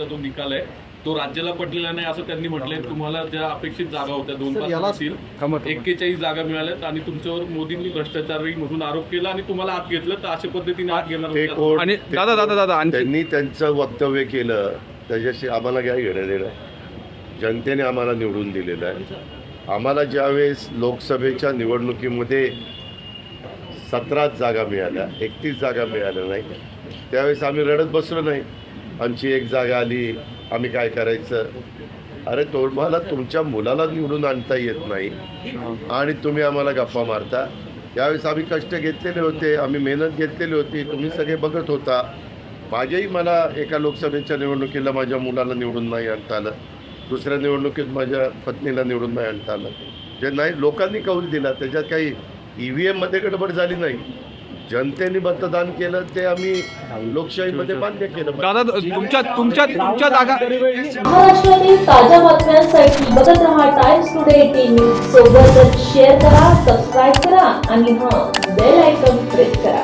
निवडणुकीचा जो निकाल आहे तो राज्याला पटलेला नाही असं त्यांनी म्हटलंय. तुम्हाला ज्या अपेक्षित जागा होत्या दोन पाच असतील एक्केचाळीस जागा मिळाल्यात आणि तुमच्यावर मोदींनी भ्रष्टाचारी म्हणून आरोप केला आणि तुम्हाला आत घेतलं तर अशा पद्धतीने आत घेणार आणि दादा दादा त्यांनी त्यांचं वक्तव्य केलं. त्याच्याशी आम्हाला काय घेणं देणं जनतेने आम्हाला निवडून दिलेलं आहे. आम्हाला ज्यावेळेस लोकसभेच्या निवडणुकीमध्ये सतराच जागा मिळाल्या एकतीस जागा मिळाल्या नाही त्यावेळेस आम्ही रडत बसलो नाही. आमची एक जागा आली आम्ही काय करायचं? अरे तुम्हाला तुमच्या मुलाला निवडून आणता येत नाही. आणि तुम्ही आम्हाला गप्पा मारता. यावेळेस आम्ही कष्ट घेतलेले होते आम्ही मेहनत घेतलेली होती तुम्ही सगळे बघत होता. माझ्याही मला एका लोकसभेच्या निवडणुकीला माझ्या मुलाला निवडून नाही आणता आलं. दुसऱ्या निवडणुकीत माझ्या पत्नीला निवडून नाही आणता आलं. जे नाही लोकांनी कौल दिला. त्याच्यात काही ई व्ही एममध्ये गडबड झाली नाही. जनतेने मतदान केलं ते आम्ही लोकशाहीमध्ये मान्य केलं. दादा तुमच्या तुमच्या तुमच्या जागा महाराष्ट्रातील ताज्या बातम्यांसाठी बघत रहा टाइम्स टुडे न्यूज सोबतच शेअर करा सबस्क्राईब करा आणि हां बेल आयकॉन प्रेस करा.